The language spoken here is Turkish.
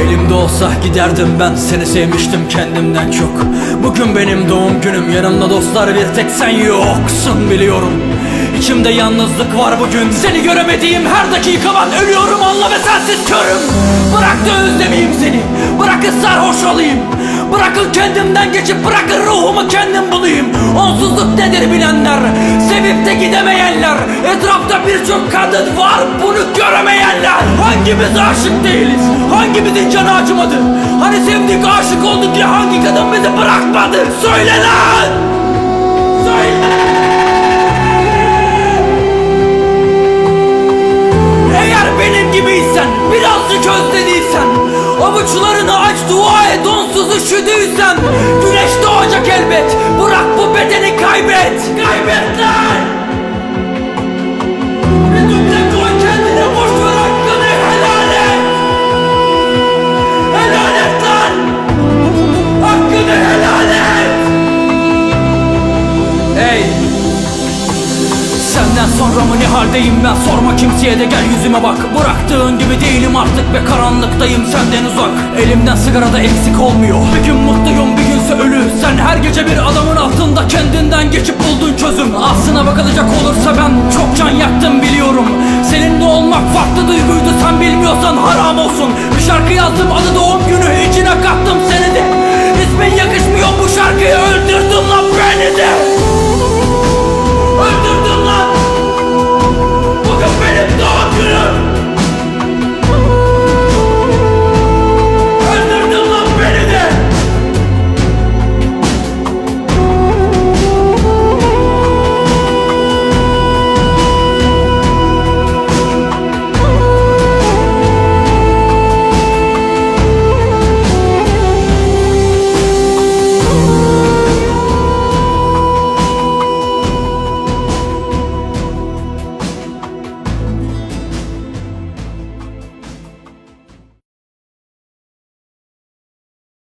Elimde olsa giderdim ben. Seni sevmiştim kendimden çok. Bugün benim doğum günüm. Yanımda dostlar bir tek sen yoksun biliyorum. İçimde yalnızlık var bugün. Seni göremediğim her dakika ben ölüyorum. Anla ve sensiz körüm. Bırak da özlemeyeyim seni. Bırakın sarhoş olayım. Bırakın kendimden geçip bırakın ruhumu kendim bulayım. Onsuzluk nedir bilenler? Sevip de gidemeyenler. Etrafta birçok kadın var. Bunu göremeyenler Hangimiz aşık değiliz. Hangimizin canı acımadı? Hani sevdik aşık olduk ya hangi kadın bizi bırakmadı? Söyle lan! Söyle! Eğer benim gibiysen birazcık özlediysen Avuçlarını aç dua et onsuz üşüdüysen Güneş doğacak elbet. Bırak bu bedeni kaybet! Kaybet lan Ey Senden sonra mı ne haldeyim ben? Sorma kimseye de gel yüzüme bak. Bıraktığın gibi değilim artık ve karanlıktayım senden uzak. Elimden sigara da eksik olmuyor. Bir gün mutluyum bir günse ölü. Sen her gece bir adamın altında kendinden geçip buldun çözüm. Aslına bakılacak olursa ben çok can yaktım biliyorum. Seninle olmak farklı duyguydu sen bilmiyorsan haram olsun. Bir şarkı yazdım adı doğum